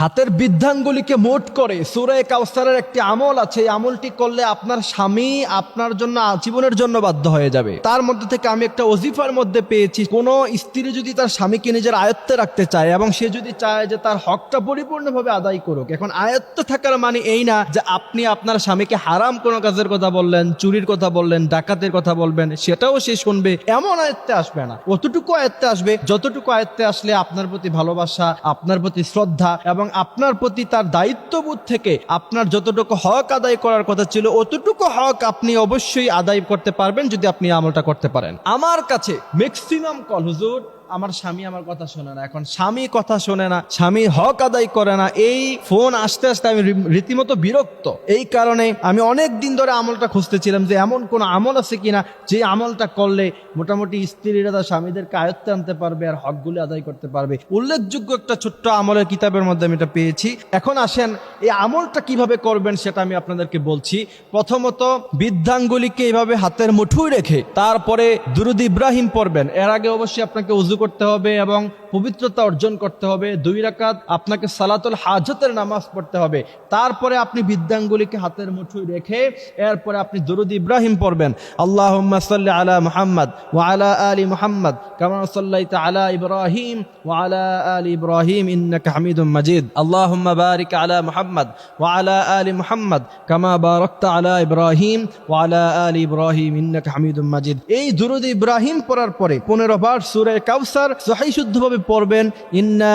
হাতের বৃদ্ধাঙ্গুলিকে মোট করে সুরায় কাউসারের একটি আমল আছে। এই আমলটি করলে আপনার স্বামী আপনার জন্য আজীবনের জন্য বাধ্য হয়ে যাবে। তার মধ্যে থেকে আমি একটা ওজিফার মধ্যে পেয়েছি। কোনো স্ত্রী যদি তার স্বামীকে নিজের আয়ত্তে রাখতে চায় এবং সে যদি চায় যে তার হকটা পরিপূর্ণভাবে আদায় করুক, এখন আয়ত্তে থাকার মানে এই না যে আপনি আপনার স্বামীকে হারাম কোনো কাজের কথা বললেন, চুরির কথা বললেন, ডাকাতের কথা বলবেন, সেটাও সে শুনবে, এমন আয়ত্তে আসবে না। অতটুকু আয়ত্তে আসবে, যতটুকু আয়ত্তে আসলে আপনার প্রতি ভালোবাসা, আপনার প্রতি শ্রদ্ধা এবং আপনার প্রতি তার দায়িত্ববোধ থেকে আপনার যতটুকু হক আদায় করার কথা ছিল, অতটুকু হক আপনি অবশ্যই আদায় করতে পারবেন যদি আপনি আমলটা করতে পারেন। আমার কাছে ম্যাক্সিমাম কল হুজুর আমার স্বামী আমার কথা শোনে না। এখন স্বামী কথা শোনে না, স্বামী হক আদায় করে না। এই ফোন আসতে আসতে আমি রীতিমতো বিরক্ত। এই কারণে আমি অনেক দিন ধরে আমলটা খুঁজতেছিলাম যে এমন কোন আমল আছে কিনা, যে আমলটা করলে মোটামুটি স্ত্রীরা তার স্বামীদেরকে আয়ত্তে আনতে পারবে আর হকগুলি আদায় করতে পারবে। উল্লেখযোগ্য একটা ছোট্ট আমলের কিতাবের মধ্যে আমি এটা পেয়েছি। এখন আসেন, এই আমলটা কীভাবে করবেন সেটা আমি আপনাদেরকে বলছি। প্রথমত, বৃদ্ধাঙ্গুলিকে এইভাবে হাতের মুঠুই রেখে তারপরে দুরুদ ইব্রাহিম পড়বেন। এর আগে অবশ্যই আপনাকে উজু করতে হবে এবং পবিত্রতা অর্জন করতে হবে, দুই রাকাত আপনাকে সালাতুল হাজতের নামাজ পড়তে হবে। তারপরে আপনি বৃদ্ধাঙ্গুলিকে হাতের মুঠুই রেখে এরপরে আপনি দুরুদ ইব্রাহিম পড়বেন। আল্লাহ সাল্লি আলা মুহাম্মদ ওয়া আলা আলি মুহাম্মদ কামা সাল্লাইতা আলা ইব্রাহিম ওয়া আলা আলি ইব্রাহিম ইন্নাকা হামিদুম মাজিদ। আল্লাহুম্মা বারিক আলা মোহাম্মদ ওয়া আলা আলি মুহাম্মদ কামা বারাকতা আলা ইব্রাহিম ওয়া আলা আলি ইব্রাহিম ইন্নাকা হামিদুম মাজিদ। এই দুরুদ ইব্রাহিম পড়ার পরে 15 বার সূরা কাউসার সহিহ শুদ্ধভাবে পড়বেন, ইন্না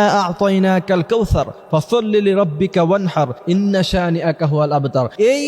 ফাসাল্লি লিরাব্বিকা ওয়ানহার, ইন্না আবতার। এই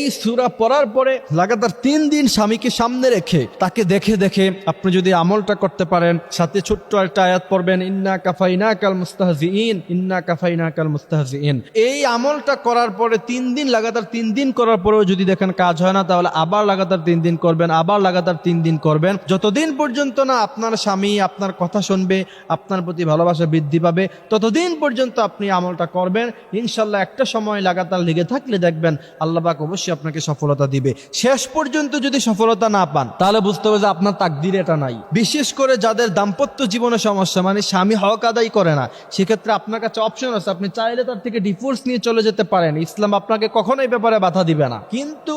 পড়ার পরে লাগাতার তিন দিন স্বামীকে সামনে রেখে তাকে দেখে দেখে আপনি যদি আমলটা করতে পারেন, সাথে ছোট্ট একটা আয়াত পড়বেন, ইন্না কাফাইনাকাল মুস্তাহজিইন, ইন্না কাফাইনাকাল মুস্তাহজিইন। এই আমলটা করার পরে তিন দিন, লাগাতার তিন দিন করার পরেও যদি দেখেন কাজ হয় না, তাহলে আবার লাগাতার তিন দিন করবেন, আবার লাগাতার তিন দিন করবেন। যতদিন পর্যন্ত না আপনার স্বামী আপনার কথা শুনবে, আপনার প্রতি ভালোবাসা বৃদ্ধি পাবে। ততদিন পর্যন্ত আপনি আমলটা করবেন। ইনশাল্লাহ একটা সময় লাগাতার লেগে থাকলে দেখবেন আল্লাহ পাক অবশ্যই আপনাকে সফলতা দিবে। শেষ পর্যন্ত যদি সফলতা না পান, তাহলে বুঝতে হবে যে আপনার তাকদির এটা নাই। বিশেষ করে যাদের দাম্পত্য জীবনে সমস্যা মানে স্বামী হক আদায় করে না, সেক্ষেত্রে আপনার কাছে অপশন আছে। আপনি চাইলে তার থেকে ডিভোর্স নিয়ে চলে যেতে পারেন। ইসলাম আপনাকে কখনোই ব্যাপারে বাধা দিবে না। কিন্তু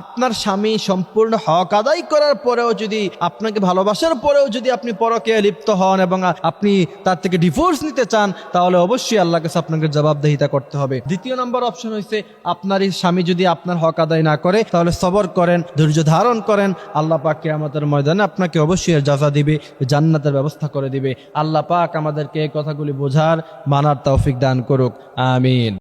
আপনার স্বামী সম্পূর্ণ হক আদায় করার পরেও যদি, আপনাকে ভালোবাসার পরেও যদি আপনি পরকে লিপ্ত হন এবং আপনি তার থেকে ডিভোর্স নিতে চান, তাহলে অবশ্যই আল্লাহ কাছে আপনাকে জবাবদেহিতা করতে হবে। দ্বিতীয় নম্বর অপশন হয়েছে আপনার এই স্বামী যদি আপনার হক আদায় না করে, তাহলে সবর করেন, ধৈর্য ধারণ করেন, আল্লাহ পাককে আমাদের ময়দানে আপনাকে অবশ্যই যাজা দিবে, জান্নাতের ব্যবস্থা করে দিবে। আল্লাহ পাক আমাদেরকে কথাগুলি বোঝার মানার তৌফিক দান করুক, আমিন।